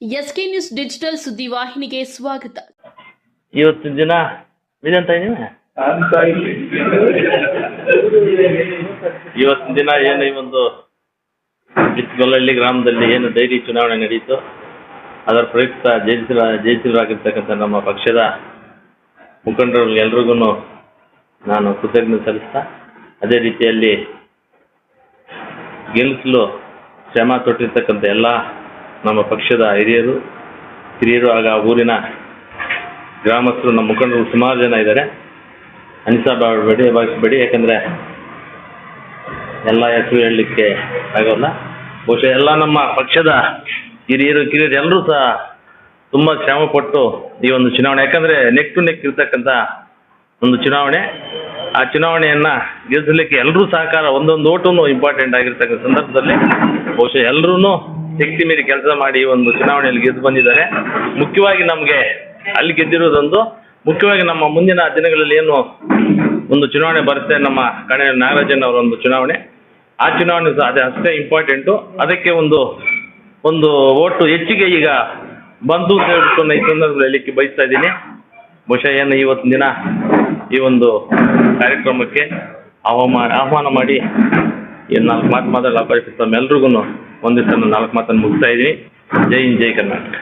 SK news digital ಸುದ್ದಿವಾಹಿನಿಗೆ ಸ್ವಾಗತ. ಇವತ್ತಿನ ದಿನ ಇದಂತ ಇದೀನಿ ಇವತ್ತಿನ ದಿನ ಏನು ಈ ಒಂದು ಬಿತ್ಗೊಲ್ಲಹಳ್ಳಿ ಗ್ರಾಮದಲ್ಲಿ ಏನು ಡೈರಿ ಚುನಾವಣೆ ನಡೆಯಿತು ಅದರ ಪ್ರಯುಕ್ತ ಜಯಿಸಿರ ಜಯಿಸಿರಾಗಿರ್ತಕ್ಕಂಥ ನಮ್ಮ ಪಕ್ಷದ ಮುಖಂಡರು ಎಲ್ರಿಗೂ ನಾನು ಕೃತಜ್ಞತೆ ಸಲ್ಲಿಸ್ತಾ, ಅದೇ ರೀತಿಯಲ್ಲಿ ಗೆಲ್ಲಿಸಲು ಶ್ರಮ ತೊಟ್ಟಿರ್ತಕ್ಕಂಥ ಎಲ್ಲ ನಮ್ಮ ಪಕ್ಷದ ಹಿರಿಯರು ಹಿರಿಯರು ಆಗ ಊರಿನ ಗ್ರಾಮಸ್ಥರು, ನಮ್ಮ ಮುಖಂಡರು ಸುಮಾರು ಜನ ಇದ್ದಾರೆ. ಅನಿಸಬೇಡಿ ಭಾವಿಸಬೇಡಿ ಯಾಕಂದರೆ ಎಲ್ಲ ಹೆಸರು ಹೇಳಲಿಕ್ಕೆ ಆಗೋಲ್ಲ. ಬಹುಶಃ ಎಲ್ಲ ನಮ್ಮ ಪಕ್ಷದ ಹಿರಿಯರು, ಕಿರಿಯರು ಎಲ್ಲರೂ ಸಹ ತುಂಬ ಶ್ರಮಪಟ್ಟು ಈ ಒಂದು ಚುನಾವಣೆ, ಯಾಕಂದರೆ ನೆಕ್ ಟು ನೆಕ್ ಇರ್ತಕ್ಕಂಥ ಒಂದು ಚುನಾವಣೆ. ಆ ಚುನಾವಣೆಯನ್ನು ಗೆಲ್ಲಿಸಲಿಕ್ಕೆ ಎಲ್ಲರೂ ಸಹಕಾರ, ಒಂದೊಂದು ಓಟು ಇಂಪಾರ್ಟೆಂಟ್ ಆಗಿರ್ತಕ್ಕಂಥ ಸಂದರ್ಭದಲ್ಲಿ ಬಹುಶಃ ಎಲ್ಲರೂ ಶಕ್ತಿ ಮೀರಿ ಕೆಲಸ ಮಾಡಿ ಒಂದು ಚುನಾವಣೆಯಲ್ಲಿ ಗೆದ್ದು ಬಂದಿದ್ದಾರೆ. ಮುಖ್ಯವಾಗಿ ನಮಗೆ ಅಲ್ಲಿ ಗೆದ್ದಿರೋದೊಂದು. ಮುಖ್ಯವಾಗಿ ನಮ್ಮ ಮುಂದಿನ ದಿನಗಳಲ್ಲಿ ಏನು ಒಂದು ಚುನಾವಣೆ ಬರುತ್ತೆ ನಮ್ಮ ಕಣೆ ನಾಗರಾಜನ್ ಅವರ ಒಂದು ಚುನಾವಣೆ. ಆ ಚುನಾವಣೆ ಸಹ ಅದೇ ಅಷ್ಟೇ ಇಂಪಾರ್ಟೆಂಟು ಅದಕ್ಕೆ ಒಂದು ಒಂದು ಓಟು ಹೆಚ್ಚಿಗೆ ಈಗ ಬಂದು ಅಂತ ಹೇಳ್ಬಿಟ್ಟು ಈ ಸಂದರ್ಭದಲ್ಲಿ ಬಯಸ್ತಾ ಇದ್ದೀನಿ. ಬಹುಶಃ ಏನು ಇವತ್ತಿನ ದಿನ ಈ ಒಂದು ಕಾರ್ಯಕ್ರಮಕ್ಕೆ ಆಹ್ವಾನ ಮಾಡಿ ಏನು ನಾಲ್ಕು ಮಾತು ಮಾತಾಡಲು ಅವಕಾಶ ತಮ್ಮೆಲ್ರಿಗೂ ಒಂದಿಷ್ಟು ನಾಲ್ಕು ಮಾತನ್ನು ಮುಗಿಸ್ತಾ ಇದ್ದೀನಿ. ಜೈ ಹಿಂದ್, ಜೈ ಕರ್ನಾಟಕ.